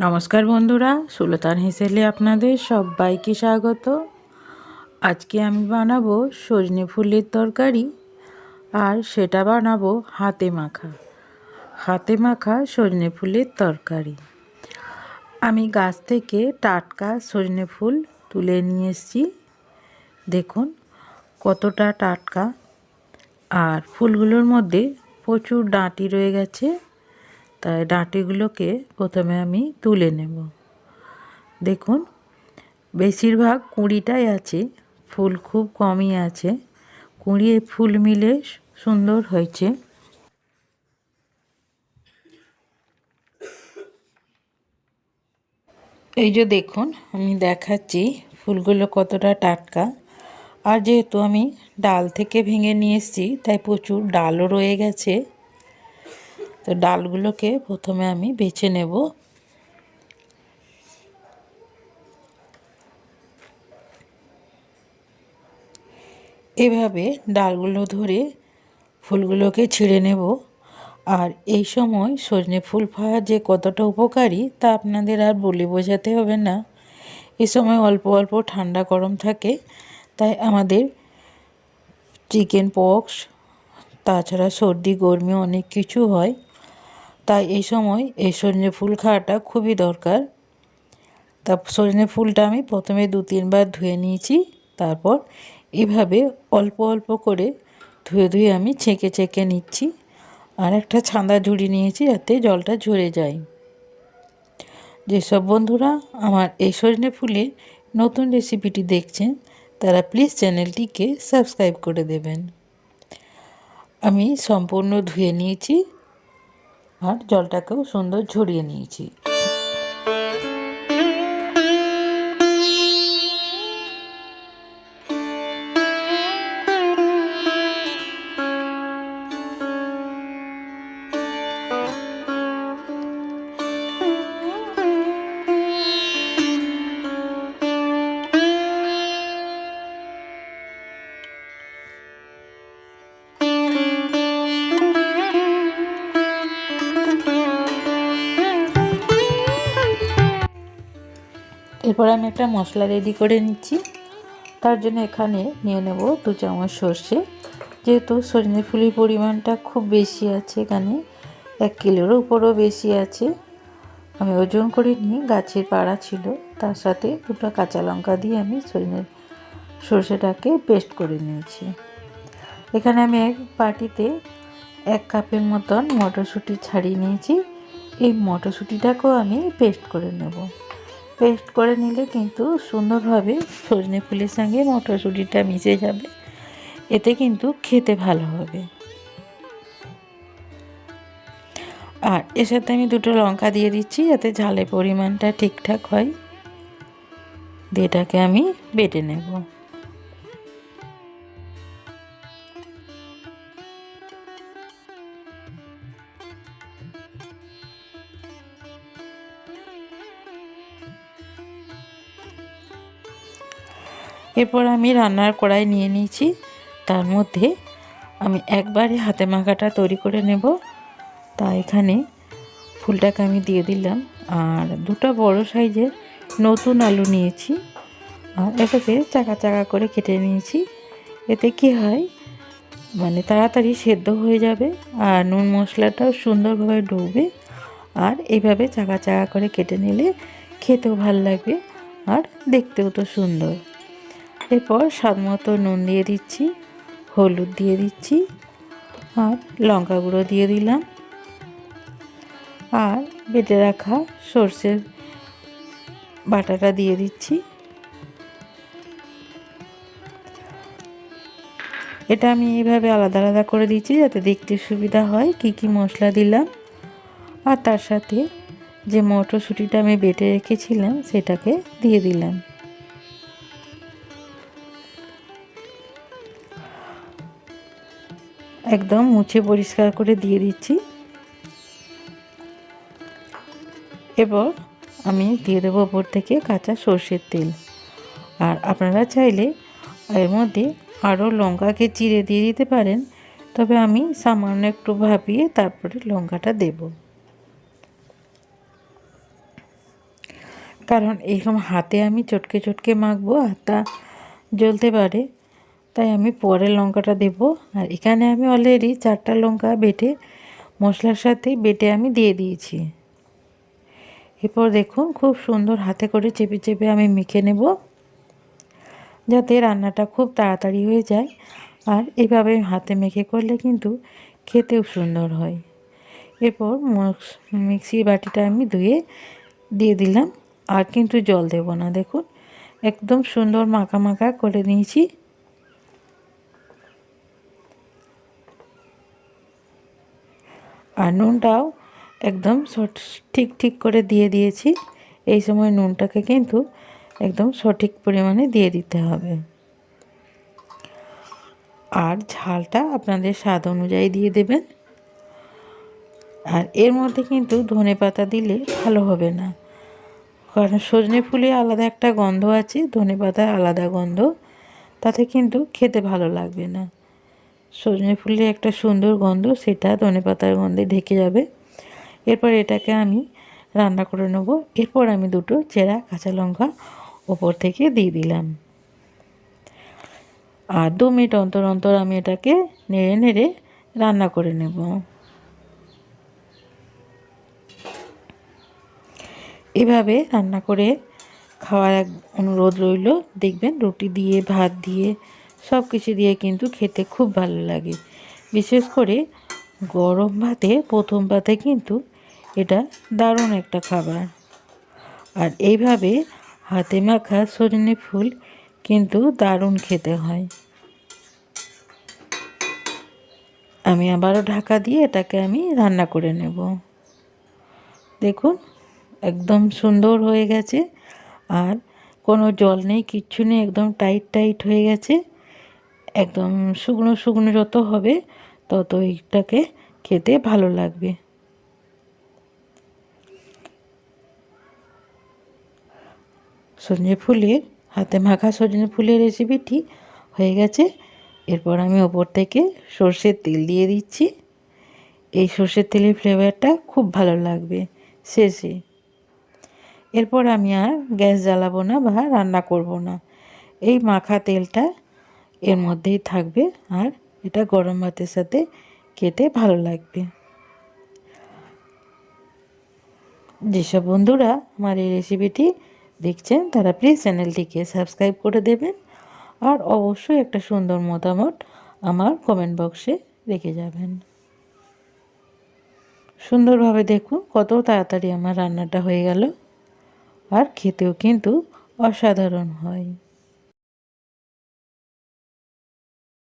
নমস্কার বন্ধুরা, সুলতান হেসেলে আপনাদের সবাইকে স্বাগত। আজকে আমি বানাবো সজনে ফুলের তরকারি, আর সেটা বানাবো হাতে মাখা। হাতে মাখা সজনে ফুলের তরকারি। আমি গাছ থেকে টাটকা সজনে ফুল তুলে নিয়ে এসেছি। দেখুন কতটা টাটকা। আর ফুলগুলোর মধ্যে প্রচুর ডাঁটি রয়ে গেছে। তাই ডাঁটিগুলোকে প্রথমে আমি তুলে নেব। দেখুন, বেশিরভাগ কুঁড়িটাই আছে, ফুল খুব কমই আছে। কুঁড়ি ফুল মিলে সুন্দর হয়েছে। এই যে দেখুন, আমি দেখাচ্ছি ফুলগুলো কতটা টাটকা। আর যেহেতু আমি ডাল থেকে ভেঙে নিয়ে এসেছি, তাই প্রচুর ডালও রয়ে গেছে। তো ডালগুলোকে প্রথমে আমি বেছে নেব। এভাবে ডালগুলো ধরে ফুলগুলোকে ছিঁড়ে নেব। আর এই সময় সজনে ফুল পাওয়া যে কতটা উপকারী তা আপনাদের আর বলে বোঝাতে হবে না। এ সময় অল্প অল্প ঠান্ডা গরম থাকে, তাই আমাদের চিকেন পক্স, তাছাড়া সর্দি, গরমি অনেক কিছু হয়। তাই এই সময় এই সজনে ফুল খাওয়াটা খুবই দরকার। তা সজনে ফুলটা আমি প্রথমে দু তিনবার ধুয়ে নিয়েছি, তারপর এভাবে অল্প অল্প করে ধুয়ে ধুয়ে আমি ছেঁকে ছেঁকে নিচ্ছি। আর একটা ছাঁদা ঝুড়ি নিয়েছি যাতে জলটা ঝরে যায়। যেসব বন্ধুরা আমার এই সজনে ফুলের নতুন রেসিপিটি দেখছেন, তারা প্লিজ চ্যানেলটিকে সাবস্ক্রাইব করে দেবেন। আমি সম্পূর্ণ ধুয়ে নিয়েছি। আর জলটাকেও সুন্দর ঝরিয়ে নিয়েছি। এরপর আমি একটা মশলা রেডি করে নিচ্ছি। তার জন্য এখানে নিয়ে নেব দু চামচ সর্ষে। যেহেতু সজনে ফুলির পরিমাণটা খুব বেশি আছে এখানে, এক কিলোর উপরও বেশি আছে। আমি ওজন করে নিয়ে গাছের পাড়া ছিল। তার সাথে দুটো কাঁচা লঙ্কা দিয়ে আমি সজনে সর্ষেটাকে পেস্ট করে নিয়েছি। এখানে আমি এক বাটিতে এক কাপের মতন মটরশুঁটি ছাড়িয়ে নিয়েছি। এই মটরশুঁটিটাকেও আমি পেস্ট করে নেব। পেস্ট করে নিলে কিন্তু সুন্দরভাবে সজনে ফুলের সঙ্গে মটরশুঁটিটা মিশে যাবে। এতে কিন্তু খেতে ভালো হবে। আর এর সাথে আমি দুটো লঙ্কা দিয়ে দিচ্ছি যাতে ঝালের পরিমাণটা ঠিকঠাক হয়। দিয়ে এটাকে আমি বেটে নেব। এরপর আমি রান্নার কড়াই নিয়ে নিয়েছি। তার মধ্যে আমি একবারে হাতে মাখাটা তৈরি করে নেব। তা এখানে ফুলটাকে আমি দিয়ে দিলাম। আর দুটো বড় সাইজের নতুন আলু নিয়েছি। আর এটাকে চাকা চাকা করে কেটে নিয়েছি। এতে কি হয় মানে তাড়াতাড়ি সেদ্ধ হয়ে যাবে আর নুন মশলাটাও সুন্দরভাবে ঢুকবে আর এইভাবে চাকা চাকা করে কেটে নিলে খেতেও ভালো লাগবে আর দেখতেও তো সুন্দর। এরপর স্বাদ মতো নুন দিয়ে দিচ্ছি, হলুদ দিয়ে দিচ্ছি আর লঙ্কা গুঁড়ো দিয়ে দিলাম। আর বেটে রাখা সর্ষের বাটাটা দিয়ে দিচ্ছি। এটা আমি এইভাবে আলাদা আলাদা করে দিচ্ছি যাতে দেখতে সুবিধা হয় কি কি মশলা দিলাম। আর তার সাথে যে মটরশুঁটিটা আমি বেটে রেখেছিলাম সেটাকে দিয়ে দিলাম। একদম মুছে পরিষ্কার করে দিয়ে দিচ্ছি। এবার আমি দিয়ে দেবো ওপর থেকে কাঁচা সর্ষের তেল। আর আপনারা চাইলে এর মধ্যে আরও লঙ্কাকে চিড়ে দিয়ে দিতে পারেন, তবে আমি সামান্য একটু ভাবিয়ে তারপরে লঙ্কাটা দেব। কারণ এইরকম হাতে আমি চটকে চটকে মাখবো হাতটা জ্বলতে পারে। তাই আমি পরে লঙ্কাটা দেব। আর এখানে আমি অলরেডি চারটা লঙ্কা বেটে, মশলার সাথে বেটে আমি দিয়ে দিয়েছি। এরপর দেখুন খুব সুন্দর হাতে করে চেপে চেপে আমি মেখে নেব, যাতে রান্নাটা খুব তাড়াতাড়ি হয়ে যায়। আর এভাবে হাতে মেখে করলে কিন্তু খেতেও সুন্দর হয়। এরপর মিক্সি বাটিটা আমি ধুয়ে দিয়ে দিলাম। আর কিন্তু জল দেব না, দেখুন। একদম সুন্দর মাখা মাখা করে নিয়েছি। আর নুনটাও একদম ঠিক ঠিক করে দিয়ে দিয়েছি। এই সময় নুনটাকে কিন্তু একদম সঠিক পরিমাণে দিয়ে দিতে হবে। আর ঝালটা আপনাদের স্বাদ অনুযায়ী দিয়ে দেবেন। আর এর মধ্যে কিন্তু ধনে পাতা দিলে ভালো হবে না। কারণ সজনে ফুলে আলাদা একটা গন্ধ আছে, ধনে পাতার আলাদা গন্ধ। তাতে কিন্তু খেতে ভালো লাগবে না। সজনে ফুলের একটা সুন্দর গন্ধ, সেটা ধনে পাতার গন্ধে ঢেকে যাবে। এরপর এটাকে আমি রান্না করে নেব। এরপর আমি দুটো চেরা কাঁচা লঙ্কা ওপর থেকে দিয়ে দিলাম। আর দু মিনিট অন্তর অন্তর আমি এটাকে নেড়ে নেড়ে রান্না করে নেব। এভাবে রান্না করে খাওয়ার এক অনুরোধ রইল। দেখবেন রুটি দিয়ে, ভাত দিয়ে সব কিছু দিয়ে কিন্তু খেতে খুব ভালো লাগে। বিশেষ করে গরম ভাতে, প্রথম ভাতে কিন্তু এটা দারুণ একটা খাবার। আর এইভাবে হাতে মাখা সজনে ফুল কিন্তু দারুণ খেতে হয়। আমি আবারও ঢাকা দিয়ে এটাকে আমি রান্না করে নেব। দেখুন, একদম সুন্দর হয়ে গেছে। আর কোনো জল নেই, কিচ্ছু নেই, একদম টাইট টাইট হয়ে গেছে। একদম শুকনো শুকনো যত হবে, তত এইটাকে খেতে ভালো লাগবে। সজনে ফুলের, হাতে মাখা সজনে ফুলের রেসিপিটি হয়ে গেছে। এরপর আমি ওপর থেকে সর্ষের তেল দিয়ে দিচ্ছি। এই সর্ষের তেলের ফ্লেভারটা খুব ভালো লাগবে শেষে। এরপর আমি আর গ্যাস জ্বালাবো না বা রান্না করব না। এই মাখা তেলটা এর মধ্যেই থাকবে আর এটা গরম ভাতের সাথে খেতে ভালো লাগবে। যেসব বন্ধুরা আমার এই রেসিপিটি দেখছেন, তারা প্লিজ চ্যানেলটিকে সাবস্ক্রাইব করে দেবেন আর অবশ্যই একটা সুন্দর মতামত আমার কমেন্ট বক্সে রেখে যাবেন। সুন্দরভাবে দেখুন কত তাড়াতাড়ি আমার রান্নাটা হয়ে গেল। আর খেতেও কিন্তু অসাধারণ হয়।